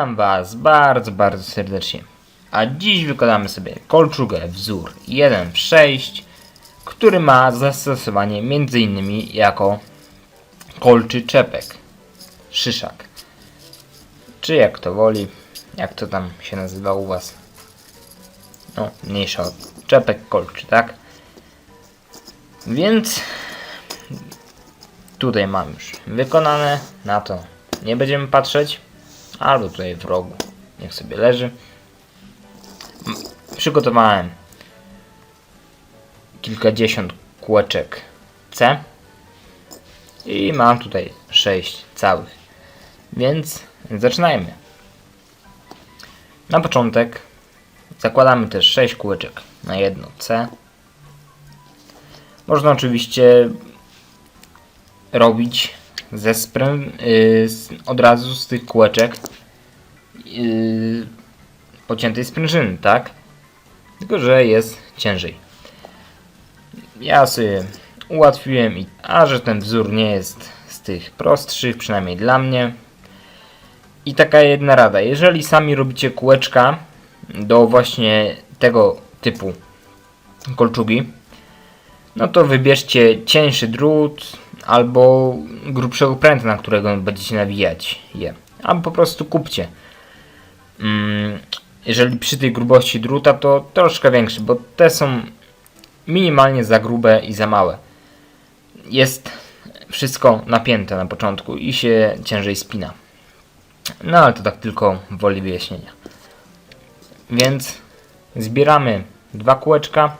Witam Was bardzo, bardzo serdecznie. A dziś wykonamy sobie kolczugę wzór 1 w 6, który ma zastosowanie m.in. jako kolczy czepek, szyszak. Czy jak to woli, jak to tam się nazywa u Was. No, mniejsza od czepek, kolczy, tak? Więc tutaj mam już wykonane, na to nie będziemy patrzeć, albo tutaj w rogu, niech sobie leży. Przygotowałem kilkadziesiąt kółeczek C i mam tutaj 6 całych, więc zaczynajmy. Na początek zakładamy też 6 kółeczek na jedno C. Można oczywiście robić ze sprę- y, z, od razu z tych kółeczek yy, pociętej sprężyny, tak? Tylko, że jest ciężej. Ja sobie ułatwiłem, i, a że ten wzór nie jest z tych prostszych, przynajmniej dla mnie. I taka jedna rada, jeżeli sami robicie kółeczka do właśnie tego typu kolczugi, no to wybierzcie cieńszy drut albo grubszego pręta, na którego będziecie nawijać je. Albo po prostu kupcie. Mm, jeżeli przy tej grubości druta, to troszkę większy, bo te są minimalnie za grube i za małe. Jest wszystko napięte na początku i się ciężej spina. No ale to tak tylko woli wyjaśnienia. Więc zbieramy dwa kółeczka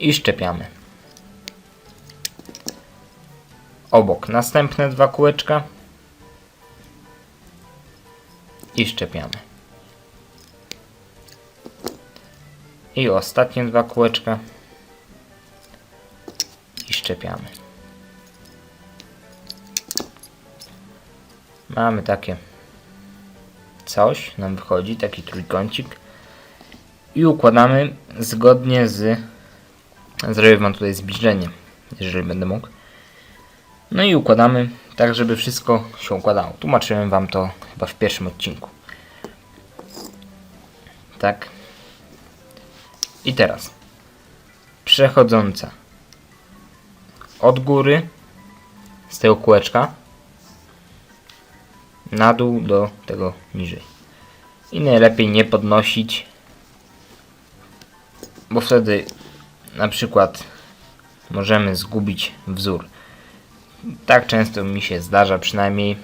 i szczepiamy. Obok następne dwa kółeczka i szczepiamy. I ostatnie dwa kółeczka i szczepiamy. Mamy takie coś, nam wychodzi, taki trójkącik i układamy zgodnie z zrobię wam tutaj zbliżenie, jeżeli będę mógł. No i układamy tak, żeby wszystko się układało. Tłumaczyłem wam to chyba w pierwszym odcinku. Tak. I teraz przechodząca od góry z tego kółeczka na dół do tego niżej. I najlepiej nie podnosić, bo wtedy na przykład możemy zgubić wzór. Tak często mi się zdarza, przynajmniej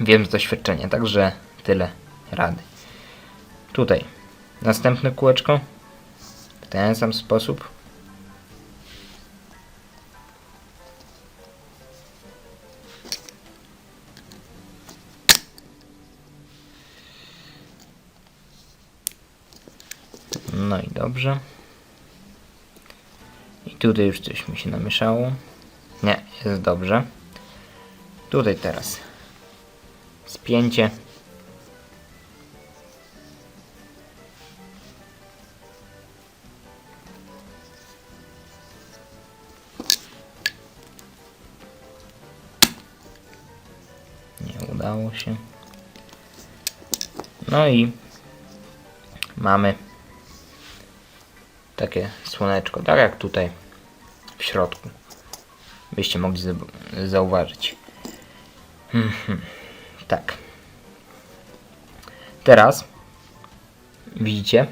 wiem z doświadczenia, także tyle rady. Tutaj następne kółeczko w ten sam sposób. No i dobrze. I tutaj już coś mi się namieszało. Jest dobrze. Tutaj teraz spięcie. Nie udało się. No i mamy takie słoneczko, tak jak tutaj w środku. Byście mogli za- zauważyć. Mhm. Tak. Teraz widzicie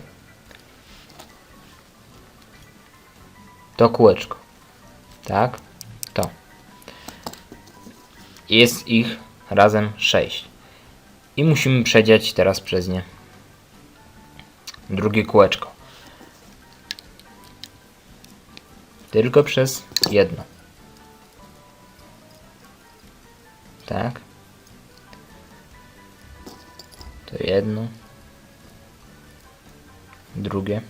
to kółeczko. Tak? To. Jest ich razem 6. I musimy przedziać teraz przez nie drugie kółeczko. Tylko przez jedno. Tak. To jedno. Drugie.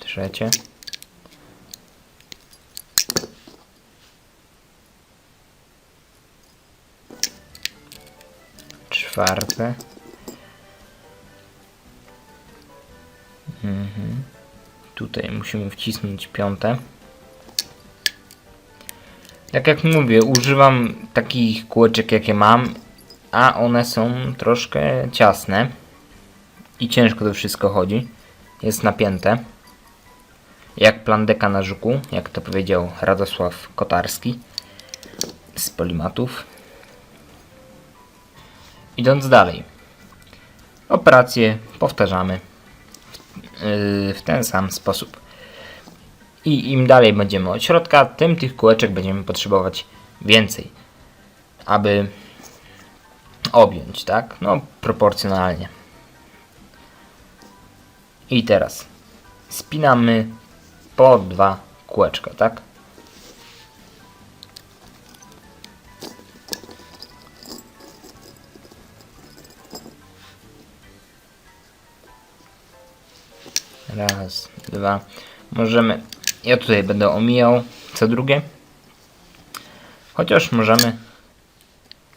Trzecie. Czwarte. Tutaj musimy wcisnąć piąte. Tak jak mówię, używam takich kółeczek jakie mam, a one są troszkę ciasne i ciężko to wszystko chodzi. Jest napięte. Jak plandeka na żuku, jak to powiedział Radosław Kotarski z Polimatów. Idąc dalej. Operację powtarzamy w ten sam sposób. I im dalej będziemy od środka, tym tych kółeczek będziemy potrzebować więcej, aby objąć, tak? No, proporcjonalnie. I teraz spinamy po dwa kółeczka, tak? Raz, dwa. Możemy. Ja tutaj będę omijał co drugie. Chociaż możemy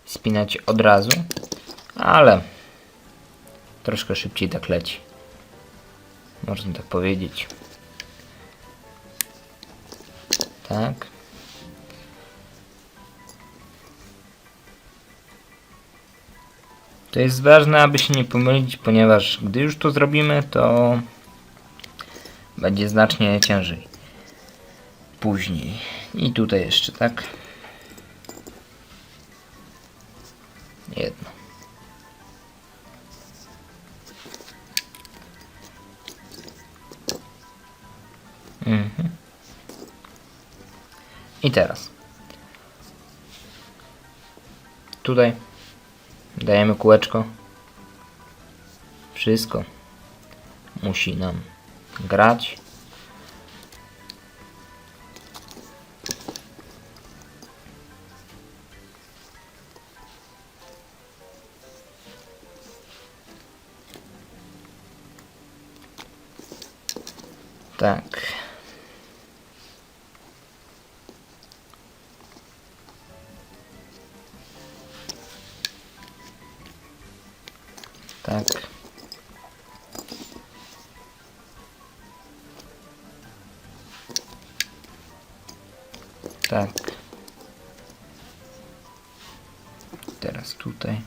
spinać od razu, ale troszkę szybciej tak leci. Można tak powiedzieć. Tak. To jest ważne, aby się nie pomylić, ponieważ gdy już to zrobimy, to będzie znacznie ciężej. Później. I tutaj jeszcze, tak? Jedno. Mhm. I teraz. Tutaj dajemy kółeczko. Wszystko musi nam grać. Tak. Tak. Tak. Teraz tutaj.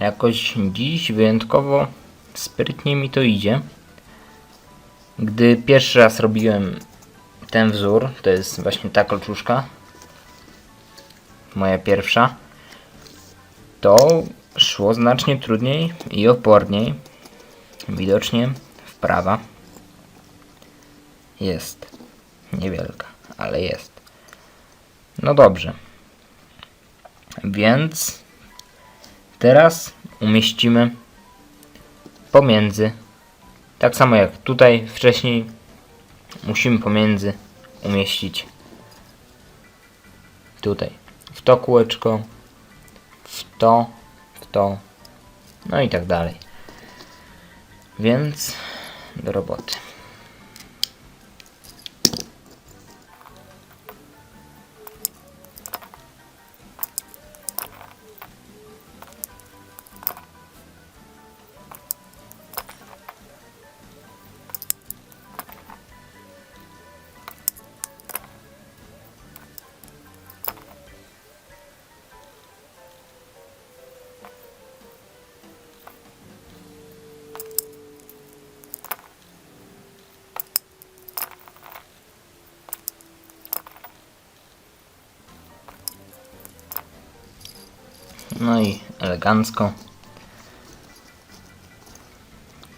Jakoś dziś wyjątkowo sprytnie mi to idzie. Gdy pierwszy raz robiłem ten wzór, to jest właśnie ta kolczuszka, moja pierwsza, to szło znacznie trudniej i oporniej. Widocznie wprawa jest niewielka, ale jest. No dobrze. Więc Teraz umieścimy pomiędzy. Tak samo jak tutaj wcześniej musimy pomiędzy umieścić tutaj w to kółeczko, w to, w to, no i tak dalej. Więc do roboty. No i elegancko.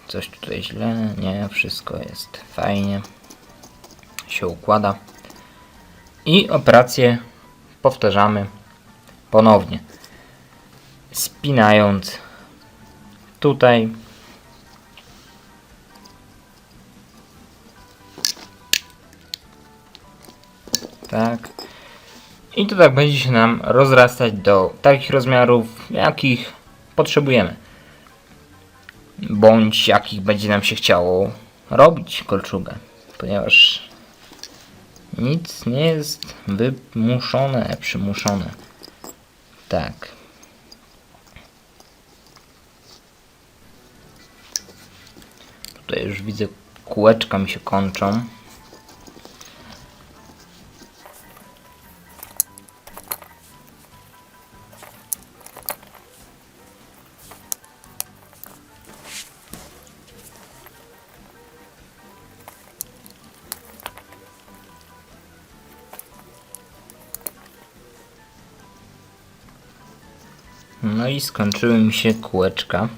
Coś tutaj źle? Nie, wszystko jest fajnie. Się układa. I operację powtarzamy ponownie. Spinając tutaj. Tak. I to tak będzie się nam rozrastać do takich rozmiarów, jakich potrzebujemy. Bądź jakich będzie nam się chciało robić kolczugę. Ponieważ Nic nie jest wymuszone, przymuszone. Tak. Tutaj już widzę kółeczka mi się kończą. No i skończyły mi się kółeczka.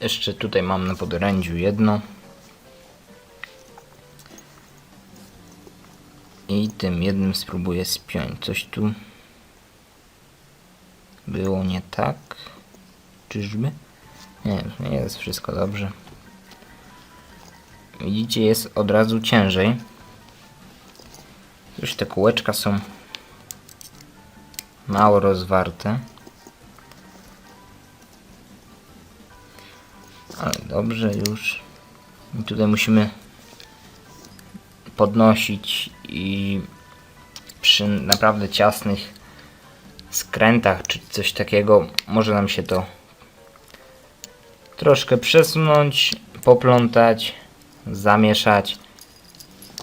Jeszcze tutaj mam na podorędziu jedno. I tym jednym spróbuję spiąć. Coś tu było nie tak. Czyżby? Nie, nie jest wszystko dobrze. Widzicie, jest od razu ciężej. Już te kółeczka są mało rozwarte. Ale dobrze już. I tutaj musimy podnosić i przy naprawdę ciasnych skrętach czy coś takiego może nam się to troszkę przesunąć, poplątać, zamieszać.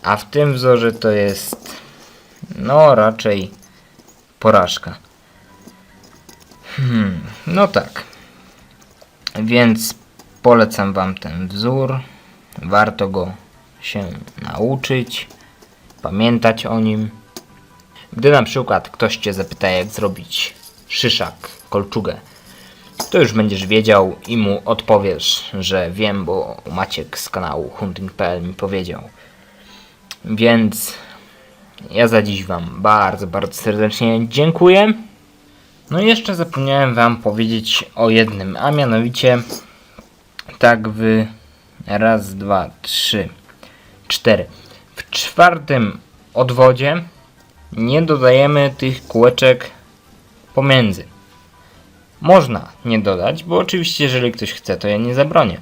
A w tym wzorze to jest no raczej porażka. Hmm, no tak. Więc polecam Wam ten wzór. Warto go się nauczyć, pamiętać o nim. Gdy na przykład ktoś Cię zapyta, jak zrobić szyszak, kolczugę, to już będziesz wiedział i mu odpowiesz, że wiem, bo Maciek z kanału hunting.pl mi powiedział. Więc ja za dziś Wam bardzo, bardzo serdecznie dziękuję. No i jeszcze zapomniałem Wam powiedzieć o jednym, a mianowicie tak w raz, dwa, trzy, cztery. W czwartym odwodzie nie dodajemy tych kółeczek pomiędzy. Można nie dodać, bo oczywiście jeżeli ktoś chce, to ja nie zabronię.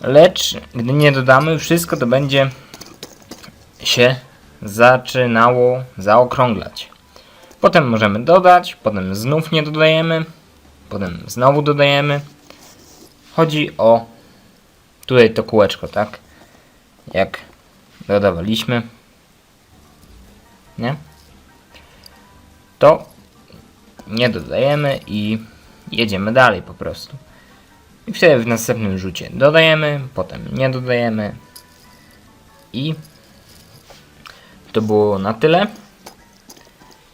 Lecz gdy nie dodamy, wszystko to będzie się zaczynało zaokrąglać. Potem możemy dodać, potem znów nie dodajemy, potem znowu dodajemy. Chodzi o tutaj to kółeczko, tak? Jak dodawaliśmy, nie? To nie dodajemy i jedziemy dalej po prostu. I wtedy w następnym rzucie dodajemy, potem nie dodajemy i to było na tyle.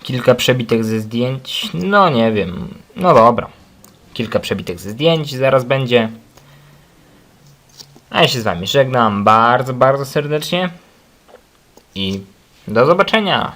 Kilka przebitek ze zdjęć. No nie wiem. No dobra. Kilka przebitek ze zdjęć zaraz będzie. A ja się z Wami żegnam bardzo, bardzo serdecznie. I do zobaczenia.